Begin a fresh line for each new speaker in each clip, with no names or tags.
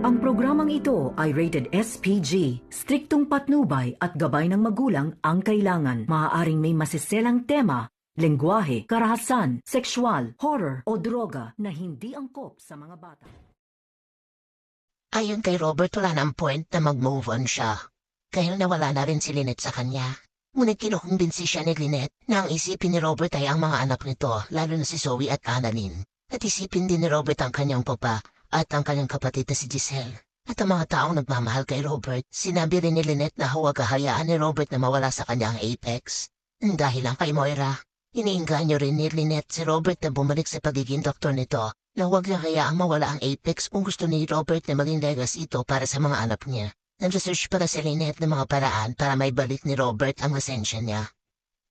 Ang programang ito ay rated SPG. Striktong patnubay at gabay ng magulang ang kailangan. Maaaring may masiselang tema, lengguwahe, karahasan, sexual, horror o droga na hindi angkop sa mga bata.
Ayon kay Robert wala ng point na mag-move on siya. Dahil nawala na rin si Lynette sa kanya. Ngunit kinukumbinsi siya ni Lynette na ang isipin ni Robert ay ang mga anak nito, lalo na si Zoe at Annalyn. At isipin din ni Robert ang kanyang papa at ang kanyang kapatid na si Giselle. At ang mga taong nagmamahal kay Robert, sinabi rin ni Lynette na huwag kahayaan ni Robert na mawala sa kanyang apex. Dahil lang kay Moira, iniinganyo rin ni Lynette si Robert na bumalik sa pagiging doktor nito na huwag niya hayaang mawala ang apex kung gusto ni Robert na maging legacy ito para sa mga anak niya. Nag-research para si Lynette ng mga paraan para may balik ni Robert ang lisensya niya.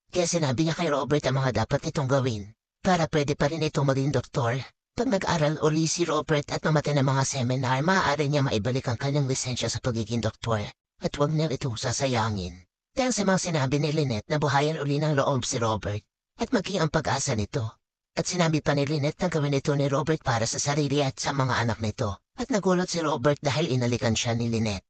Kaya sinabi niya kay Robert ang mga dapat itong gawin para pwede pa rin itong maging doktor. Pag nag-aral uli si Robert at mamatay ng mga seminar, maaari niya maibalik ang kanyang lisensya sa pagiging doktor at huwag niya ito sasayangin. Dahil sa mga sinabi ni Lynette na buhayan uli ng loob si Robert at maging ang pag-asa nito. At sinabi pa ni Lynette na gawin ito ni Robert para sa sarili at sa mga anak nito. At nagulat si Robert dahil inalikan siya ni Lynette.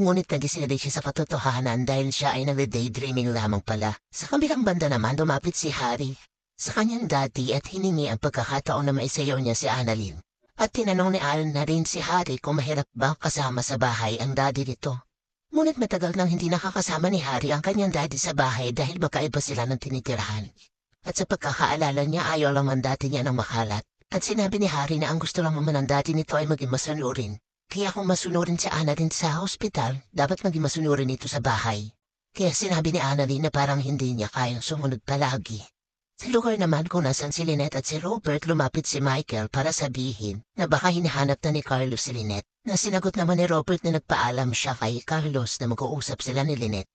Ngunit nagising rin siya sa katotohanan dahil siya ay nagde-daydreaming lamang pala. Sa kabilang banda naman lumapit si Harry sa kanyang daddy at hiningi ang pagkakataon na maisayaw niya si Annalyn. At tinanong ni Alan na rin si Harry kung mahirap ba kasama sa bahay ang daddy nito. Ngunit matagal nang hindi nakakasama ni Harry ang kanyang daddy sa bahay dahil magkaiba sila ng tinitirahan. At sa pagkakaalala niya ayaw lang ang dati niya ng makalat. At sinabi ni Harry na ang gusto lang naman ng dati nito ay maging masunurin. Kaya kung masunurin si Annalyn sa hospital, dapat maging masunurin ito sa bahay. Kaya sinabi ni Annalyn na parang hindi niya kayang sumunod palagi. Sa lugar naman kung nasan si Lynette at si Robert lumapit si Michael para sabihin na baka hinahanap na ni Carlos si Lynette. Na sinagot naman ni Robert na nagpaalam siya kay Carlos na mag-uusap sila ni Lynette.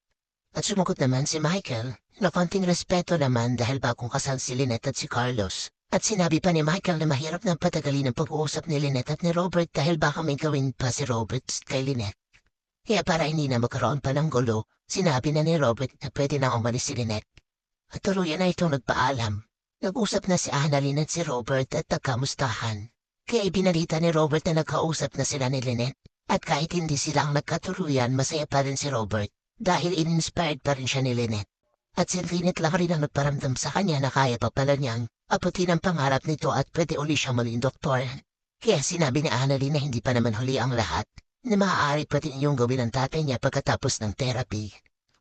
At sumagot naman si Michael na konting respeto naman dahil bagong kasal si Lynette at si Carlos. At sinabi pa ni Michael na mahirap na patagalin ang pag-uusap ni Lynette at ni Robert dahil baka may gawin pa si Robert kay Lynette. Kaya para hindi na magkaroon pa ng gulo, sinabi na ni Robert na pwede na umalis si Lynette. At tuluyan na itong nagpaalam. Nag-usap na si Annalyn at si Robert at nagkamustahan. Kaya ibinalita ni Robert na nagkausap na sila ni Lynette. At kahit hindi sila ang nagkatuluyan, masaya pa rin si Robert dahil in-inspired pa rin siya ni Lynette. At si Lynette lang rin ang nagparamdam sa kanya na kaya pa pala niyang aputin ang pangarap nito at pwede uli siyang maging doktor. Kaya sinabi ni Annalyn na hindi pa naman huli ang lahat, na maaari pa din yung gawin ng tatay niya pagkatapos ng therapy.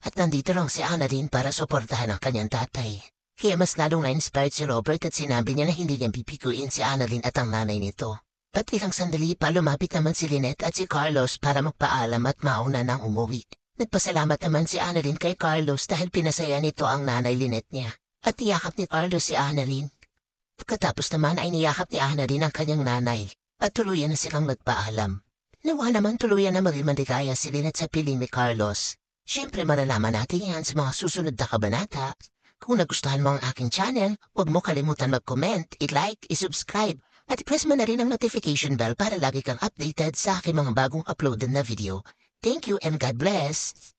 At nandito lang si Annalyn para suportahan ang kanyang tatay. Kaya mas lalong na-inspired si Robert at sinabi niya na hindi niya pipikuin si Annalyn at ang nanay nito. At ilang sandali pa lumapit naman si Lynette at si Carlos para magpaalam at mauna nang umuwi. Nagpasalamat naman si Annalyn kay Carlos dahil pinasaya nito ang nanay Lynette niya. At niyakap ni Carlos si Annalyn. Pagkatapos naman ay niyakap ni Annalyn ang kanyang nanay at tuluyan na silang nagpaalam. Nawa naman tuluyan na maging si Lynette sa piling ni Carlos. Siyempre malalaman natin yan sa mga susunod na kabanata. Kung nagustuhan mo ang aking channel, huwag mo kalimutan mag-comment, i-like, i-subscribe, at i-press mo na rin ang notification bell para lagi kang updated sa aking mga bagong uploaded na video. Thank you and God bless!